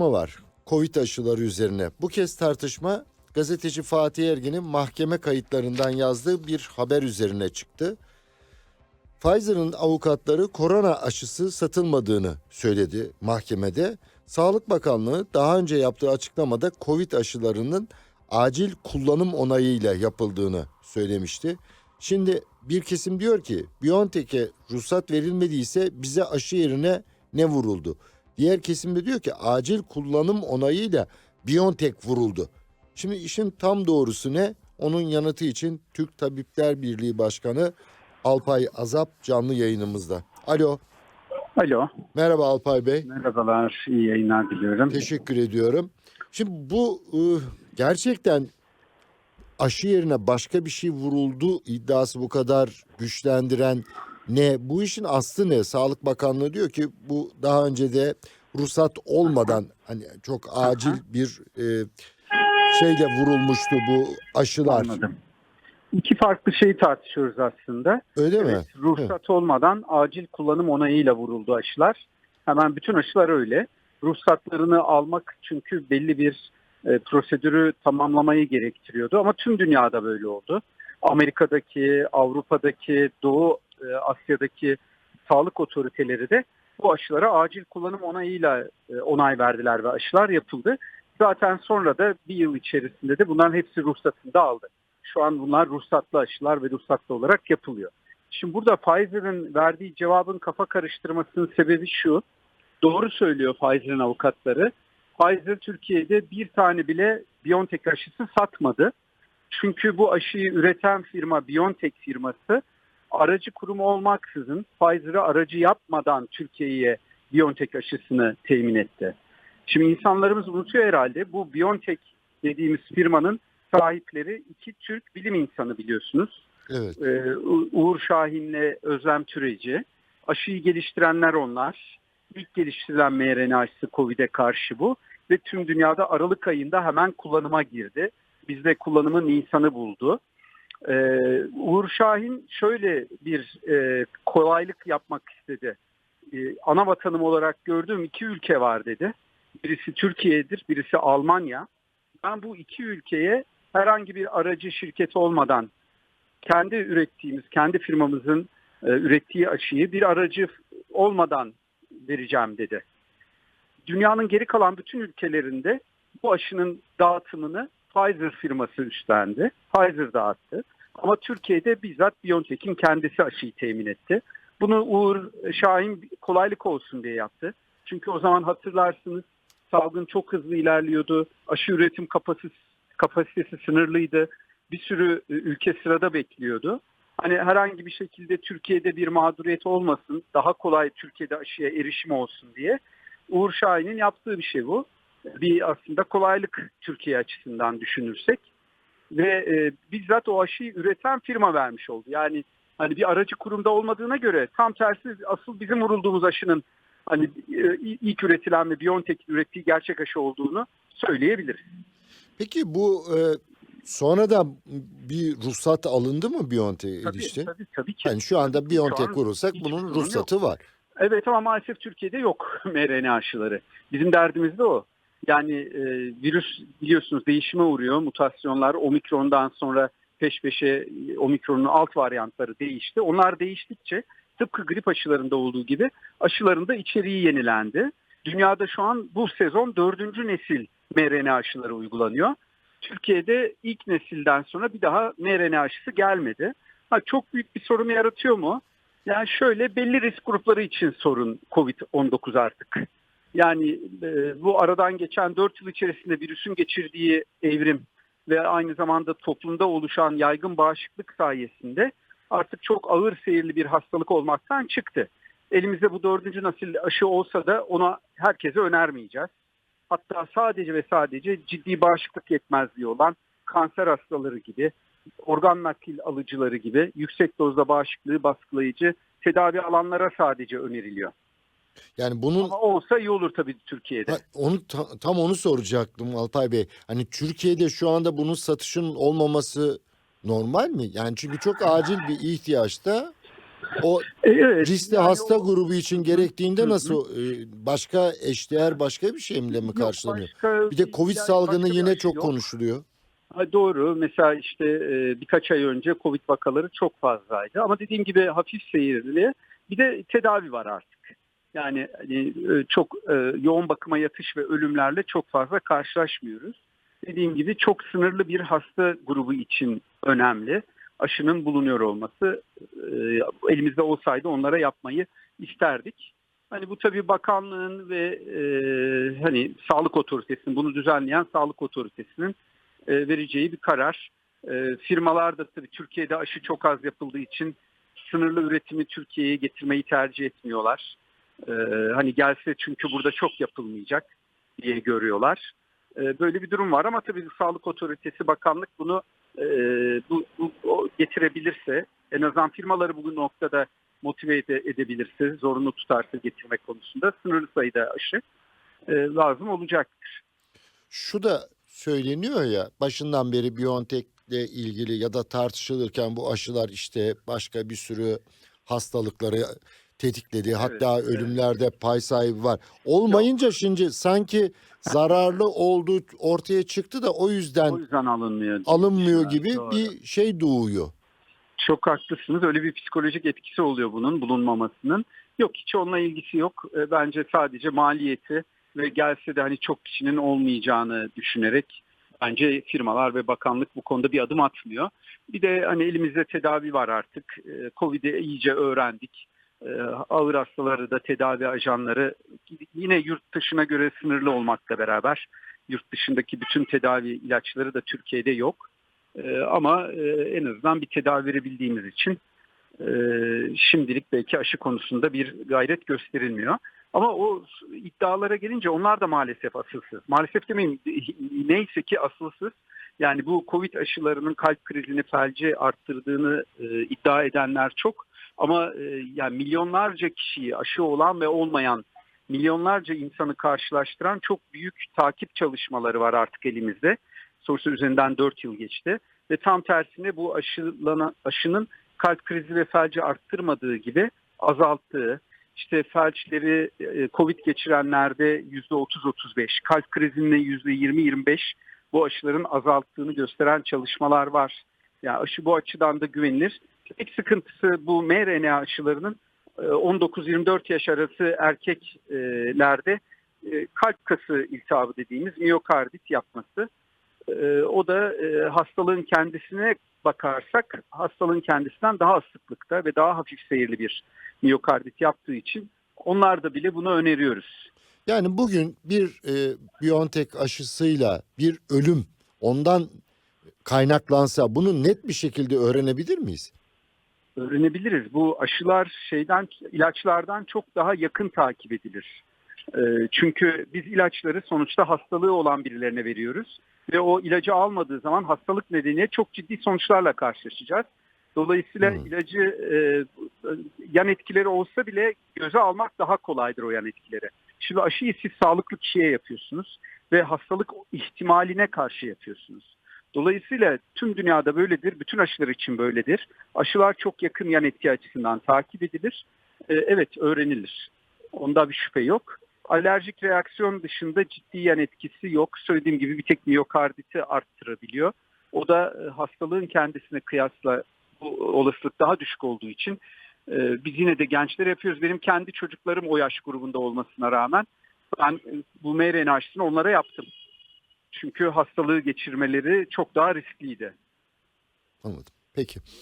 var. Covid aşıları üzerine. Bu kez tartışma gazeteci Fatih Ergin'in mahkeme kayıtlarından yazdığı bir haber üzerine çıktı. Pfizer'ın avukatları korona aşısı satılmadığını söyledi mahkemede. Sağlık Bakanlığı daha önce yaptığı açıklamada Covid aşılarının acil kullanım onayıyla yapıldığını söylemişti. Şimdi bir kesim diyor ki BioNTech'e ruhsat verilmediyse bize aşı yerine ne vuruldu? Diğer kesim de diyor ki acil kullanım onayıyla BioNTech vuruldu. Şimdi işin tam doğrusu ne? Onun yanıtı için Türk Tabipler Birliği Başkanı Alpay Azap canlı yayınımızda. Alo, Alo, merhaba Alpay Bey. merhabalar, iyi yayınlar diliyorum. Teşekkür ediyorum. Şimdi bu ıı, gerçekten aşı yerine başka bir şey vuruldu iddiası bu kadar güçlendiren ne? Bu işin aslı ne? Sağlık Bakanlığı diyor ki bu daha önce de ruhsat olmadan hani çok acil bir e, şeyle vurulmuştu bu aşılar. Anladım. İki farklı şeyi tartışıyoruz aslında. Öyle mi? Evet, ruhsat olmadan acil kullanım onayıyla vuruldu aşılar. Hemen bütün aşılar öyle. Ruhsatlarını almak çünkü belli bir e, prosedürü tamamlamayı gerektiriyordu ama tüm dünyada böyle oldu. Amerika'daki, Avrupa'daki, Doğu e, Asya'daki sağlık otoriteleri de bu aşılara acil kullanım onayıyla e, onay verdiler ve aşılar yapıldı. Zaten sonra da bir yıl içerisinde de bunların hepsi ruhsatını da aldı. Şu an bunlar ruhsatlı aşılar ve ruhsatlı olarak yapılıyor. Şimdi burada Pfizer'ın verdiği cevabın kafa karıştırmasının sebebi şu. Doğru söylüyor Pfizer'ın avukatları. Pfizer Türkiye'de bir tane bile BioNTech aşısı satmadı. Çünkü bu aşıyı üreten firma BioNTech firması aracı kurumu olmaksızın Pfizer'ı aracı yapmadan Türkiye'ye BioNTech aşısını temin etti. Şimdi insanlarımız unutuyor herhalde bu BioNTech dediğimiz firmanın sahipleri iki Türk bilim insanı biliyorsunuz. Evet. Ee, Uğur Şahin'le Özlem Türeci. Aşıyı geliştirenler onlar. İlk geliştirilen mRNA aşısı COVID'e karşı bu. Ve tüm dünyada Aralık ayında hemen kullanıma girdi. Bizde kullanımı Nisan'ı buldu. Ee, Uğur Şahin şöyle bir e, kolaylık yapmak istedi. Ee, ana vatanım olarak gördüğüm iki ülke var dedi. Birisi Türkiye'dir, birisi Almanya. Ben bu iki ülkeye herhangi bir aracı şirket olmadan kendi ürettiğimiz, kendi firmamızın e, ürettiği aşıyı bir aracı olmadan vereceğim dedi. Dünyanın geri kalan bütün ülkelerinde bu aşının dağıtımını Pfizer firması üstlendi. Pfizer dağıttı. Ama Türkiye'de bizzat BioNTech'in kendisi aşıyı temin etti. Bunu Uğur Şahin kolaylık olsun diye yaptı. Çünkü o zaman hatırlarsınız salgın çok hızlı ilerliyordu. Aşı üretim kapasitesi, kapasitesi sınırlıydı. Bir sürü e, ülke sırada bekliyordu. Hani herhangi bir şekilde Türkiye'de bir mağduriyet olmasın, daha kolay Türkiye'de aşıya erişim olsun diye Uğur Şahin'in yaptığı bir şey bu. Bir aslında kolaylık Türkiye açısından düşünürsek ve e, bizzat o aşıyı üreten firma vermiş oldu. Yani hani bir aracı kurumda olmadığına göre tam tersi asıl bizim vurulduğumuz aşının hani e, ilk üretilen ve BioNTech ürettiği gerçek aşı olduğunu söyleyebiliriz. Peki bu e, sonradan bir ruhsat alındı mı BioNTech Tabii, ilişkin? tabii, tabii ki. Yani şu anda BioNTech an vurursak hiçbir bunun ruhsatı var. Evet ama maalesef Türkiye'de yok mRNA aşıları. Bizim derdimiz de o. Yani e, virüs biliyorsunuz değişime uğruyor. Mutasyonlar omikrondan sonra peş peşe e, omikronun alt varyantları değişti. Onlar değiştikçe tıpkı grip aşılarında olduğu gibi aşıların da içeriği yenilendi. Dünyada şu an bu sezon dördüncü nesil mRNA aşıları uygulanıyor. Türkiye'de ilk nesilden sonra bir daha mRNA aşısı gelmedi. Ha, çok büyük bir sorun yaratıyor mu? Yani şöyle belli risk grupları için sorun COVID-19 artık. Yani e, bu aradan geçen 4 yıl içerisinde virüsün geçirdiği evrim ve aynı zamanda toplumda oluşan yaygın bağışıklık sayesinde artık çok ağır seyirli bir hastalık olmaktan çıktı. Elimizde bu dördüncü nesil aşı olsa da ona herkese önermeyeceğiz. Hatta sadece ve sadece ciddi bağışıklık yetmezliği olan kanser hastaları gibi, organ nakil alıcıları gibi yüksek dozda bağışıklığı baskılayıcı tedavi alanlara sadece öneriliyor. Yani bunun Ama olsa iyi olur tabii Türkiye'de. Ha, onu ta- tam onu soracaktım Alpay Bey. Hani Türkiye'de şu anda bunun satışın olmaması normal mi? Yani çünkü çok acil bir ihtiyaçta O E, evet, riskli yani hasta o- grubu için gerektiğinde nasıl e, başka eşdeğer başka bir şeyle mi Yok, karşılanıyor? başka Bir de Covid yani salgını yine aşı çok yok. konuşuluyor. Ha, doğru. Mesela işte e, birkaç ay önce Covid vakaları çok fazlaydı. Ama dediğim gibi hafif seyirli. Bir de tedavi var artık. Yani hani, e, çok e, yoğun bakıma yatış ve ölümlerle çok fazla karşılaşmıyoruz. Dediğim gibi çok sınırlı bir hasta grubu için önemli. Aşının bulunuyor olması e, elimizde olsaydı onlara yapmayı isterdik. Hani bu tabii bakanlığın ve hani sağlık otoritesinin bunu düzenleyen sağlık otoritesinin vereceği bir karar. E, firmalar da tabii Türkiye'de aşı çok az yapıldığı için sınırlı üretimi Türkiye'ye getirmeyi tercih etmiyorlar. E, hani gelse çünkü burada çok yapılmayacak diye görüyorlar. E, böyle bir durum var ama tabii sağlık otoritesi bakanlık bunu e, bu, bu getirebilirse en azından firmaları bugün noktada motive ede- edebilirse, zorunlu tutarsa getirmek konusunda sınırlı sayıda aşı e, lazım olacaktır. Şu da söyleniyor ya başından beri BioNTech'le ilgili ya da tartışılırken bu aşılar işte başka bir sürü hastalıkları tetikledi. Hatta evet. ölümlerde pay sahibi var. Olmayınca şimdi sanki zararlı olduğu ortaya çıktı da o yüzden O yüzden alınmıyor. alınmıyor Evet, gibi doğru. bir şey doğuyor. Çok haklısınız. Öyle bir psikolojik etkisi oluyor bunun bulunmamasının. Yok hiç onunla ilgisi yok. E, Bence sadece maliyeti ve gelse de hani çok kişinin olmayacağını düşünerek bence firmalar ve bakanlık bu konuda bir adım atmıyor. Bir de hani elimizde tedavi var artık. E, Covid'i iyice öğrendik. E, Ağır hastaları da tedavi ajanları yine yurt dışına göre sınırlı olmakla beraber yurt dışındaki bütün tedavi ilaçları da Türkiye'de yok. Ee, ama e, en azından bir tedavi verebildiğimiz için e, şimdilik belki aşı konusunda bir gayret gösterilmiyor. Ama o iddialara gelince onlar da maalesef asılsız. Maalesef demeyeyim neyse ki asılsız. Yani bu Covid aşılarının kalp krizini, felci arttırdığını e, iddia edenler çok. Ama e, yani milyonlarca kişiyi aşı olan ve olmayan milyonlarca insanı karşılaştıran çok büyük takip çalışmaları var artık elimizde. Sonuçta üzerinden 4 yıl geçti. Ve tam tersine bu aşılana, aşının kalp krizi ve felci arttırmadığı gibi azalttığı, işte felçleri e, Covid geçirenlerde %30-35, kalp krizinde %20-25 bu aşıların azalttığını gösteren çalışmalar var. Yani aşı bu açıdan da güvenilir. Tek sıkıntısı bu mRNA aşılarının e, 19-24 yaş arası erkeklerde e, kalp kası iltihabı dediğimiz miyokardit yapması. E, O da e, hastalığın kendisine bakarsak hastalığın kendisinden daha sıklıkta ve daha hafif seyirli bir miyokardit yaptığı için onlarda bile bunu öneriyoruz. Yani bugün bir e, BioNTech aşısıyla bir ölüm ondan kaynaklansa bunu net bir şekilde öğrenebilir miyiz? Öğrenebiliriz. Bu aşılar şeyden ilaçlardan çok daha yakın takip edilir. E, Çünkü biz ilaçları sonuçta hastalığı olan birilerine veriyoruz ve o ilacı almadığı zaman hastalık nedeniyle çok ciddi sonuçlarla karşılaşacağız. Dolayısıyla Hmm. ilacı e, yan etkileri olsa bile göze almak daha kolaydır o yan etkileri. Şimdi aşıyı siz sağlıklı kişiye yapıyorsunuz ve hastalık ihtimaline karşı yapıyorsunuz. Dolayısıyla tüm dünyada böyledir, bütün aşılar için böyledir. Aşılar çok yakın yan etki açısından takip edilir. E, evet öğrenilir. Onda bir şüphe yok. Alerjik reaksiyon dışında ciddi yan etkisi yok. Söylediğim gibi bir tek miyokarditi arttırabiliyor. O da e, hastalığın kendisine kıyasla bu olasılık daha düşük olduğu için e, biz yine de gençler yapıyoruz. Benim kendi çocuklarım o yaş grubunda olmasına rağmen ben e, bu mRNA aşısını onlara yaptım. Çünkü hastalığı geçirmeleri çok daha riskliydi. Anladım. Peki.